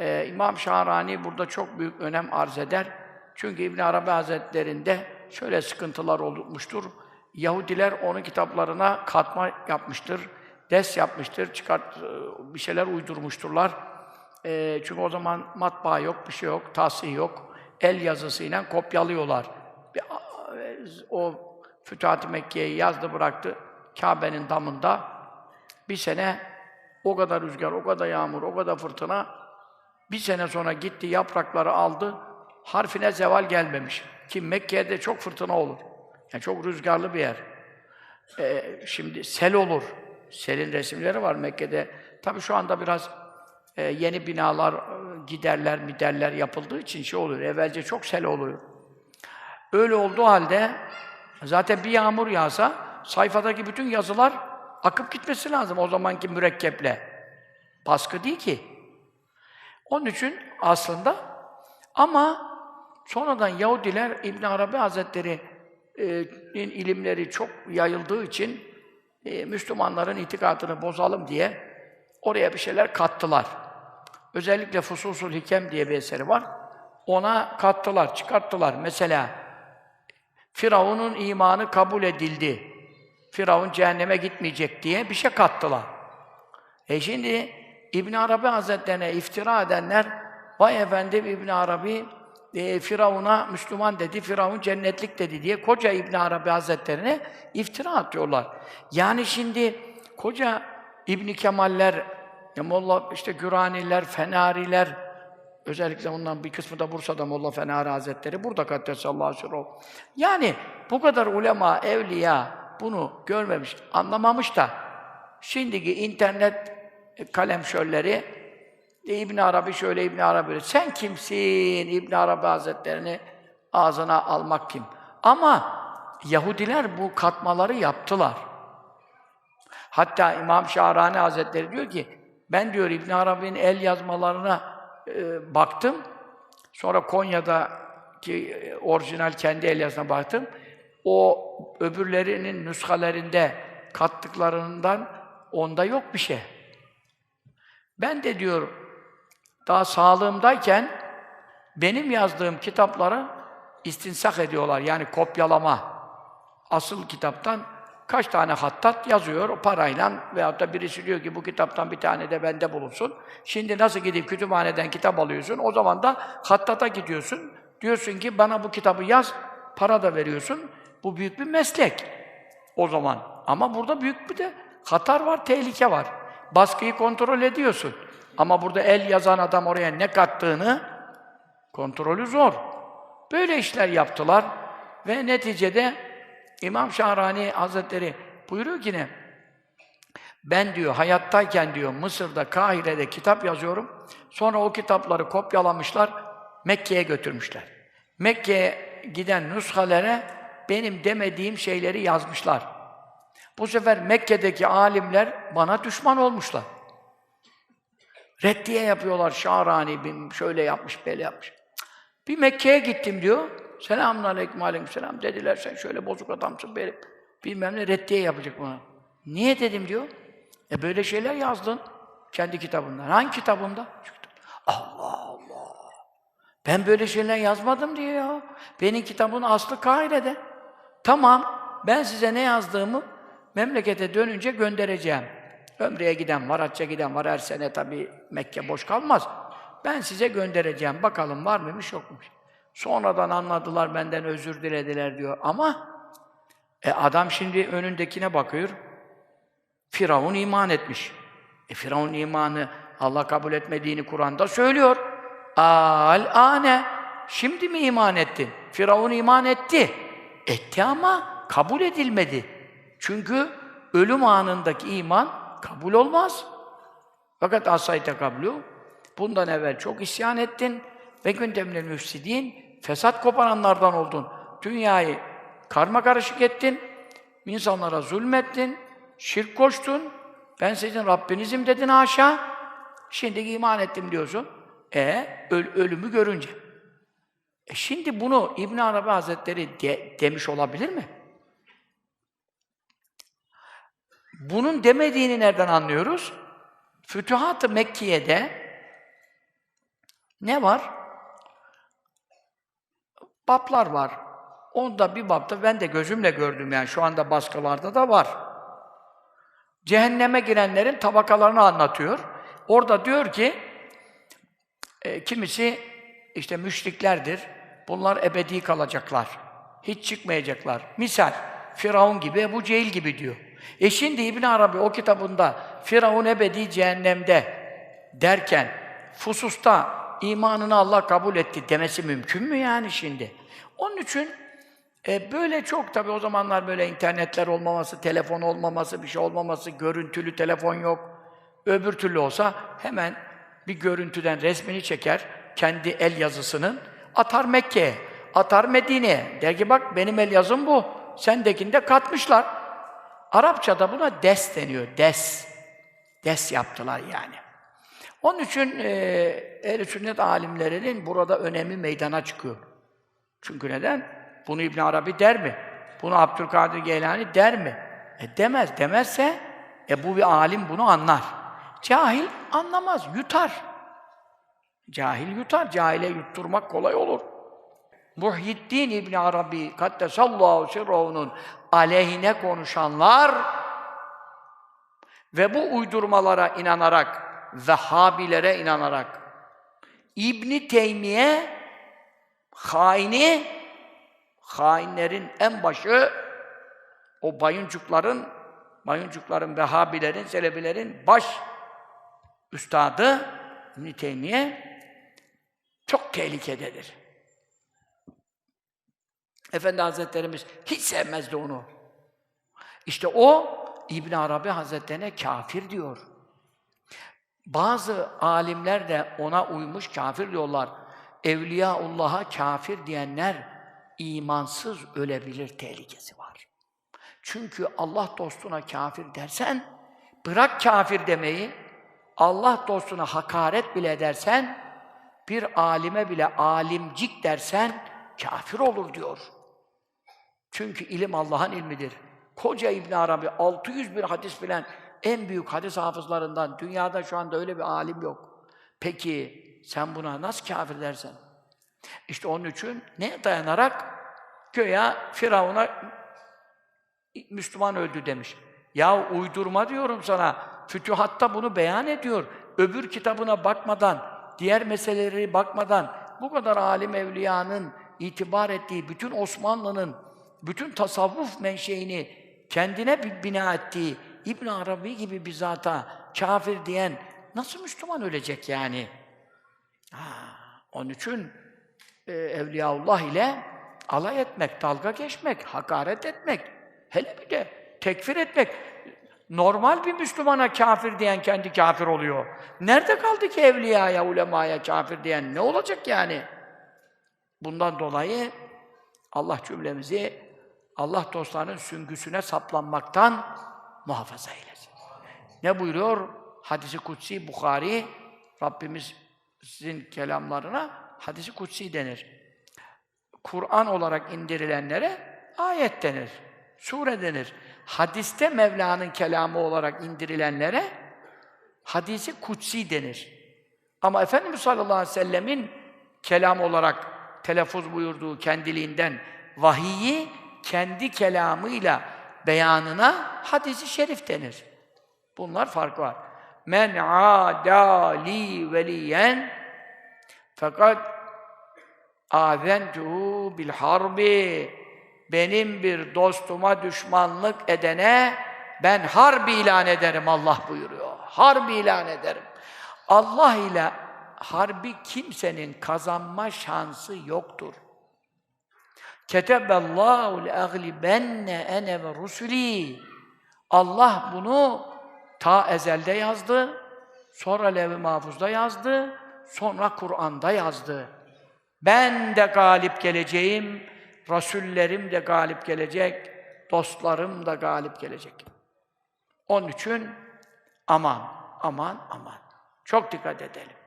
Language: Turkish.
Ee, İmam Şahrani burada çok büyük önem arz eder. Çünkü İbn Arabi Hazretlerinde şöyle sıkıntılar olmuştur. Yahudiler onun kitaplarına katma yapmıştır, des yapmıştır, çıkart bir şeyler uydurmuşturlar. Ee, çünkü o zaman matbaa yok, bir şey yok, tahsih yok. El yazısıyla kopyalıyorlar. Bir, o Fütuhat-ı Mekke'yi yazdı bıraktı Kabe'nin damında. Bir sene o kadar rüzgar, o kadar yağmur, o kadar fırtına. Bir sene sonra gitti, yaprakları aldı. Harfine zeval gelmemiş. Ki Mekke'de çok fırtına olur. Yani çok rüzgarlı bir yer. Ee, şimdi sel olur. Selin resimleri var Mekke'de. Tabii şu anda biraz e, yeni binalar, e, giderler, miderler yapıldığı için şey oluyor. Evvelce çok sel oluyor. Öyle olduğu halde zaten bir yağmur yağsa sayfadaki bütün yazılar akıp gitmesi lazım o zamanki mürekkeple. Baskı değil ki. Onun için aslında ama sonradan Yahudiler İbn Arabi Hazretleri'nin ilimleri çok yayıldığı için e, Müslümanların itikadını bozalım diye oraya bir şeyler kattılar. Özellikle Fususul Hikem diye bir eseri var. Ona kattılar, çıkarttılar. Mesela Firavun'un imanı kabul edildi. Firavun cehenneme gitmeyecek diye bir şey kattılar. E şimdi İbn Arabi Hazretlerine iftira edenler vay efendim İbn Arabi e, Firavun'a Müslüman dedi, Firavun cennetlik dedi diye koca İbn Arabi Hazretlerine iftira atıyorlar. Yani şimdi koca İbn Kemaller, Molla işte Güraniler, Fenariler, özellikle ondan bir kısmı da Bursa'da Molla Fenari Hazretleri, burada Kaddesallahu aleyhi Yani bu kadar ulema, evliya bunu görmemiş, anlamamış da şimdiki internet kalem şölleri İbn Arabi şöyle İbn Arabi. Sen kimsin? İbn Arabi Hazretlerini ağzına almak kim? Ama Yahudiler bu katmaları yaptılar. Hatta İmam Şahrani Hazretleri diyor ki ben diyor İbn Arabi'nin el yazmalarına e, baktım. Sonra Konya'daki e, orijinal kendi el yazısına baktım. O öbürlerinin nüshalerinde kattıklarından onda yok bir şey. Ben de diyor daha sağlığımdayken benim yazdığım kitapları istinsak ediyorlar. Yani kopyalama. Asıl kitaptan kaç tane hattat yazıyor o parayla veyahut da birisi diyor ki bu kitaptan bir tane de bende bulunsun. Şimdi nasıl gidip kütüphaneden kitap alıyorsun? O zaman da hattata gidiyorsun. Diyorsun ki bana bu kitabı yaz, para da veriyorsun. Bu büyük bir meslek o zaman. Ama burada büyük bir de hatar var, tehlike var. Baskıyı kontrol ediyorsun. Ama burada el yazan adam oraya ne kattığını kontrolü zor. Böyle işler yaptılar ve neticede İmam Şahrani Hazretleri buyuruyor ki ne? Ben diyor hayattayken diyor Mısır'da, Kahire'de kitap yazıyorum. Sonra o kitapları kopyalamışlar, Mekke'ye götürmüşler. Mekke'ye giden nushalere benim demediğim şeyleri yazmışlar. Bu sefer Mekke'deki alimler bana düşman olmuşlar. Reddiye yapıyorlar Şahrani bin şöyle yapmış, böyle yapmış. Bir Mekke'ye gittim diyor. Selamun aleyküm aleyküm dediler sen şöyle bozuk adamsın benim. Bilmem ne reddiye yapacak bana. Niye dedim diyor. E böyle şeyler yazdın kendi kitabından. Hangi kitabında? Kitap. Allah Allah. Ben böyle şeyler yazmadım diyor ya. Benim kitabın aslı Kahire'de. Tamam. Ben size ne yazdığımı memlekete dönünce göndereceğim. Ömre'ye giden var, hacca giden var. Her sene tabii Mekke boş kalmaz. Ben size göndereceğim. Bakalım var mıymış, yok muymuş. Sonradan anladılar, benden özür dilediler diyor. Ama e adam şimdi önündekine bakıyor. Firavun iman etmiş. E Firavun imanı Allah kabul etmediğini Kur'an'da söylüyor. Al ane. Şimdi mi iman ettin? Firavun iman etti. Etti ama kabul edilmedi. Çünkü ölüm anındaki iman kabul olmaz. Fakat asayte kablu. Bundan evvel çok isyan ettin ve gündemle müfsidin fesat koparanlardan oldun. Dünyayı karma karışık ettin. insanlara zulmettin. Şirk koştun. Ben sizin Rabbinizim dedin haşa. Şimdi iman ettim diyorsun. E öl ölümü görünce. E şimdi bunu İbn Arabi Hazretleri de demiş olabilir mi? Bunun demediğini nereden anlıyoruz? Fütuhat-ı Mekke'de Ne var? Bablar var. Onda bir bapta ben de gözümle gördüm yani şu anda baskılarda da var. Cehenneme girenlerin tabakalarını anlatıyor. Orada diyor ki e, kimisi işte müşriklerdir. Bunlar ebedi kalacaklar. Hiç çıkmayacaklar. Misal Firavun gibi, Ebu Cehil gibi diyor. E şimdi İbn Arabi o kitabında Firavun ebedi cehennemde derken fususta imanını Allah kabul etti demesi mümkün mü yani şimdi? Onun için e, böyle çok tabii o zamanlar böyle internetler olmaması, telefon olmaması, bir şey olmaması, görüntülü telefon yok. Öbür türlü olsa hemen bir görüntüden resmini çeker, kendi el yazısının, atar Mekke'ye, atar Medine'ye. Der ki bak benim el yazım bu, sendekinde katmışlar. Arapçada buna des deniyor, des. Des yaptılar yani. Onun için e, ehl sünnet alimlerinin burada önemi meydana çıkıyor. Çünkü neden? Bunu İbn Arabi der mi? Bunu Abdülkadir Geylani der mi? E demez. Demezse e bu bir alim bunu anlar. Cahil anlamaz, yutar. Cahil yutar, cahile yutturmak kolay olur. Muhyiddin İbn Arabi kaddesallahu sirruhunun aleyhine konuşanlar ve bu uydurmalara inanarak, Vehhabilere inanarak İbn Teymiye haini hainlerin en başı o bayıncukların bayıncukların, Vehhabilerin, Selefilerin baş üstadı İbn Teymiye çok tehlikededir. Efendi Hazretlerimiz hiç sevmezdi onu. İşte o İbn Arabi Hazretlerine kafir diyor. Bazı alimler de ona uymuş kafir diyorlar. Evliyaullah'a kafir diyenler imansız ölebilir tehlikesi var. Çünkü Allah dostuna kafir dersen, bırak kafir demeyi, Allah dostuna hakaret bile edersen, bir alime bile alimcik dersen, kafir olur diyor. Çünkü ilim Allah'ın ilmidir. Koca İbn Arabi 600 bir hadis bilen en büyük hadis hafızlarından dünyada şu anda öyle bir alim yok. Peki sen buna nasıl kafir dersen? İşte onun için ne dayanarak göya Firavun'a Müslüman öldü demiş. Ya uydurma diyorum sana. Fütühatta bunu beyan ediyor. Öbür kitabına bakmadan, diğer meseleleri bakmadan bu kadar alim evliyanın itibar ettiği bütün Osmanlı'nın bütün tasavvuf menşeini kendine bina ettiği İbn Arabi gibi bir zata kafir diyen nasıl Müslüman ölecek yani? Ha, onun için e, Evliyaullah ile alay etmek, dalga geçmek, hakaret etmek, hele bir de tekfir etmek. Normal bir Müslümana kafir diyen kendi kafir oluyor. Nerede kaldı ki evliyaya, ulemaya kafir diyen? Ne olacak yani? Bundan dolayı Allah cümlemizi Allah dostlarının süngüsüne saplanmaktan muhafaza eylesin. Ne buyuruyor? Hadisi kutsi Bukhari Rabbimizin kelamlarına hadisi kutsi denir. Kur'an olarak indirilenlere ayet denir. Sure denir. Hadiste Mevla'nın kelamı olarak indirilenlere hadisi kutsi denir. Ama Efendimiz sallallahu aleyhi ve sellemin kelam olarak telaffuz buyurduğu kendiliğinden vahiyi kendi kelamıyla beyanına hadisi şerif denir. Bunlar fark var. Men adali veliyen fakat azentuhu bil harbi benim bir dostuma düşmanlık edene ben harbi ilan ederim Allah buyuruyor. Harbi ilan ederim. Allah ile harbi kimsenin kazanma şansı yoktur. Ketebellâhu le'aglibenne ene ve rusuli. Allah bunu ta ezelde yazdı, sonra levh-i mahfuzda yazdı, sonra Kur'an'da yazdı. Ben de galip geleceğim, Rasullerim de galip gelecek, dostlarım da galip gelecek. Onun için aman, aman, aman. Çok dikkat edelim.